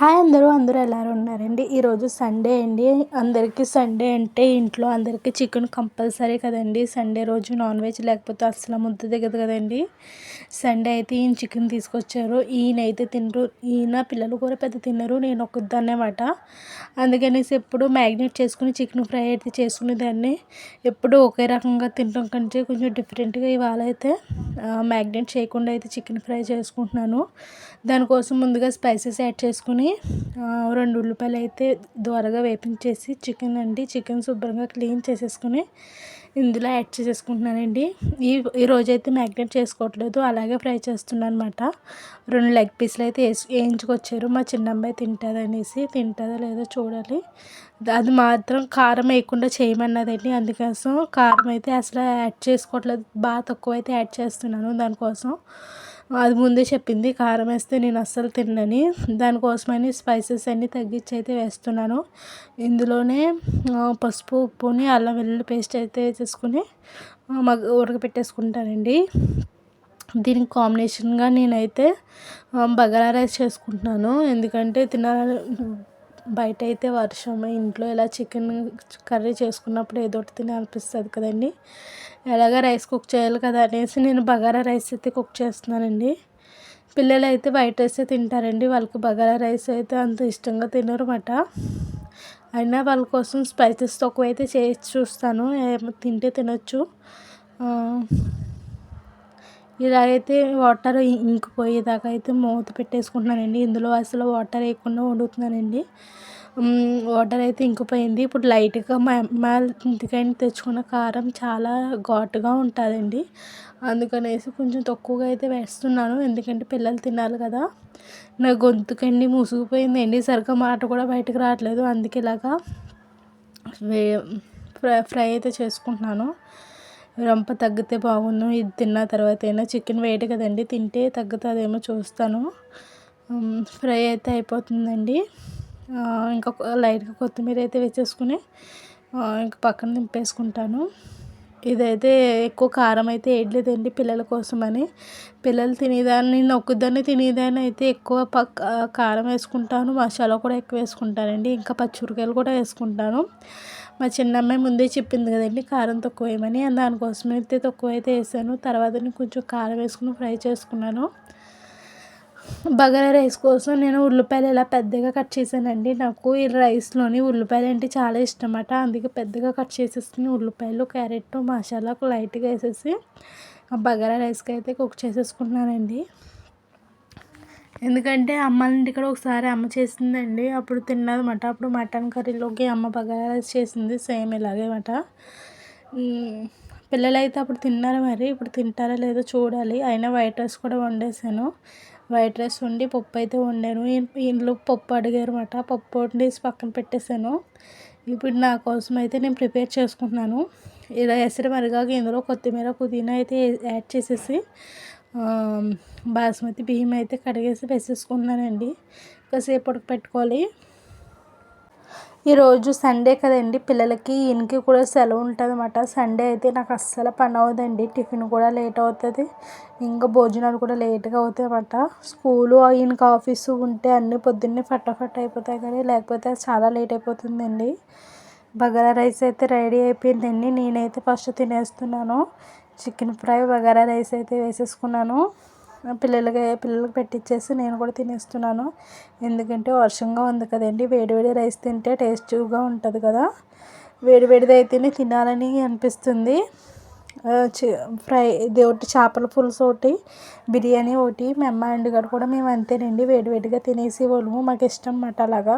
Hi అందరూ అందరూ ఎలా ఉన్నారండి? ఈరోజు సండే అండి. అందరికీ సండే అంటే ఇంట్లో అందరికీ చికెన్ కంపల్సరీ కదండి. సండే రోజు నాన్ వెజ్ లేకపోతే అసలు ముద్ద దిగదు కదండి. సండే అయితే ఈయన చికెన్ తీసుకొచ్చారు. ఈయన అయితే తినరు. ఈయన పిల్లలు కూడా పెద్ద తినరు. నేను ఒక్కదాన్నమాట అందుకనేసి ఎప్పుడు మ్యాగ్నేట్ చేసుకుని చికెన్ ఫ్రై అయితే చేసుకునేదాన్ని. ఎప్పుడు ఒకే రకంగా తినడం కంటే కొంచెం డిఫరెంట్గా ఇవాళ అయితే మ్యాగ్నేట్ చేయకుండా అయితే చికెన్ ఫ్రై చేసుకుంటున్నాను. దానికోసం ముందుగా స్పైసెస్ యాడ్ చేసుకుని రెండు ఉల్లిపాయలు అయితే దోరగా వేపించేసి చికెన్ అండి చికెన్ శుభ్రంగా క్లీన్ చేసేసుకుని ఇందులో యాడ్ చేసేసుకుంటున్నానండి. ఈ ఈరోజు అయితే మ్యాగ్నేట్ చేసుకోవట్లేదు. అలాగే ఫ్రై చేస్తున్నాను అనమాట రెండు లెగ్ పీస్లు అయితే వేసి వేయించుకొచ్చారు. మా చిన్నమ్మాయి తింటుంది అనేసి తింటుందో లేదో చూడాలి. అది మాత్రం కారం వేయకుండా చేయమన్నదండి. అందుకోసం కారం అయితే అసలు యాడ్ చేసుకోవట్లేదు. బాగా తక్కువ అయితే యాడ్ చేస్తున్నాను దానికోసం. అది ముందే చెప్పింది కారం వేస్తే నేను అస్సలు తినని దానికోసమని స్పైసెస్ అన్నీ తగ్గించి అయితే వేస్తున్నాను. ఇందులోనే పసుపు ఉప్పుని అల్లం వెల్లుల్లి పేస్ట్ అయితే వేసేసుకుని మగ ఉడకపెట్టేసుకుంటానండి దీనికి కాంబినేషన్గా నేనైతే బగారా రైస్ చేసుకుంటున్నాను. ఎందుకంటే తినాలని బయట అయితే వర్షం ఇంట్లో ఇలా చికెన్ కర్రీ చేసుకున్నప్పుడు ఏదో ఒకటి తినాలనిపిస్తుంది కదండి. ఎలాగ రైస్ కుక్ చేయాలి కదా అనేసి నేను బగారా రైస్ అయితే కుక్ చేస్తున్నానండి. పిల్లలు అయితే వైట్ రైసే తింటారండి. వాళ్ళకి బగారా రైస్ అయితే అంత ఇష్టంగా తినరు అయినా వాళ్ళ కోసం స్పైసెస్ తక్కువ అయితే చేసి చూస్తాను. తింటే తినొచ్చు. ఇలాగైతే వాటర్ ఇంకిపోయేదాకా అయితే మూత పెట్టేసుకుంటున్నానండి. ఇందులో అసలు వాటర్ వేయకుండా వండుతున్నానండి. వాటర్ అయితే ఇంకిపోయింది. ఇప్పుడు లైట్గా మా అమ్మ ఇంటికైనా తెచ్చుకున్న కారం చాలా ఘాటుగా ఉంటుందండి. అందుకనేసి కొంచెం తక్కువగా అయితే వేస్తున్నాను. ఎందుకంటే పిల్లలు తినాలి కదా. నా గొంతుకండి మూసుకుపోయిందండి సరిగ్గా మాట కూడా బయటకు రావట్లేదు. అందుకే ఇలాగా ఫ్రై ఫ్రై అయితే చేసుకుంటున్నాను. రంప తగ్గితే బాగుండు ఇది తిన్న తర్వాత అయినా చికెన్ వేడి కదండి. తింటే తగ్గుతుందేమో చూస్తాను. ఫ్రై అయితే అయిపోతుందండి. ఇంకా లైట్గా కొత్తిమీర అయితే వేసేసుకుని ఇంకా పక్కన దింపేసుకుంటాను. ఇదైతే ఎక్కువ కారం అయితే వేయట్లేదండి పిల్లల కోసమని. పిల్లలు తినేదాన్ని నొక్కుదాన్ని తినేదాన్ని అయితే ఎక్కువ పక్క కారం వేసుకుంటాను. మసాలా కూడా ఎక్కువ వేసుకుంటానండి. ఇంకా పచ్చిమిరకాయలు కూడా వేసుకుంటాను. మా చిన్నమ్మాయి ముందే చెప్పింది కదండి కారం తక్కువ వేయమని దానికోసం అయితే తక్కువ అయితే వేసాను. తర్వాత కొంచెం కారం వేసుకుని ఫ్రై చేసుకున్నాను. బగారా రైస్ కోసం నేను ఉల్లిపాయలు ఇలా పెద్దగా కట్ చేశానండి. నాకు ఈ రైస్లోని ఉల్లిపాయలు అంటే చాలా ఇష్టం అందుకే పెద్దగా కట్ చేసేసుకుని ఉల్లిపాయలు క్యారెట్ మసాలా లైట్గా వేసేసి బగారా రైస్కి అయితే కుక్ చేసేసుకున్నానండి ఎందుకంటే అమ్మ ఇక్కడ ఒకసారి అమ్మ చేసిందండి. అప్పుడు తిన్నదన్నమాట. అప్పుడు మటన్ కర్రీలోకి అమ్మ బగారా చేసింది సేమ్ ఇలాగే అనమాట పిల్లలైతే అప్పుడు తిన్నారు మరి. ఇప్పుడు తింటారా లేదో చూడాలి. అయినా వైట్ రైస్ కూడా వండేసాను వైట్ రైస్ వండి పప్పు అయితే వండాను. ఇంట్లో పప్పు అడిగారు అనమాట పప్పు వండేసి పక్కన పెట్టేశాను. ఇప్పుడు నా కోసం అయితే నేను ప్రిపేర్ చేసుకుంటున్నాను. ఇలా ఎసరు మరిగాక ఇందులో కొత్తిమీర పుదీనా అయితే యాడ్ చేసేసి బాస్మతి బియ్యం అయితే కడిగేసి వేసేసుకున్నానండి. కాసేపు పెట్టుకోవాలి. ఈరోజు సండే కదండి పిల్లలకి ఈయనకి కూడా సెలవు ఉంటుంది అనమాట సండే అయితే నాకు అస్సలు పని అవ్వదండి. టిఫిన్ కూడా లేట్ అవుతుంది. ఇంకా భోజనాలు కూడా లేట్గా అవుతాయి అన్నమాట స్కూలు ఈయనకి ఆఫీసు ఉంటే అన్నీ పొద్దున్నే ఫటాఫట్ అయిపోతాయి కానీ లేకపోతే చాలా లేట్ అయిపోతుందండి. బగారా రైస్ అయితే రెడీ అయిపోయిందండి. నేనైతే ఫస్ట్ తినేస్తున్నాను. చికెన్ ఫ్రై బగారా రైస్ అయితే వేసేసుకున్నాను. పిల్లలకి పిల్లలకి పెట్టించేసి నేను కూడా తినేస్తున్నాను. ఎందుకంటే వర్షంగా ఉంది కదండి. వేడివేడి రైస్ తింటే టేస్టీగా ఉంటుంది కదా. వేడివేడిది అయితేనే తినాలని అనిపిస్తుంది. ఫ్రై ఇది ఒకటి చేపల పులుసు ఒకటి బిర్యానీ ఒకటి మా అమ్మ అండ్ కూడా మేము అంతేనండి. వేడివేడిగా తినేసి వాళ్ళము. మాకు ఇష్టం అన్నమాట అలాగా.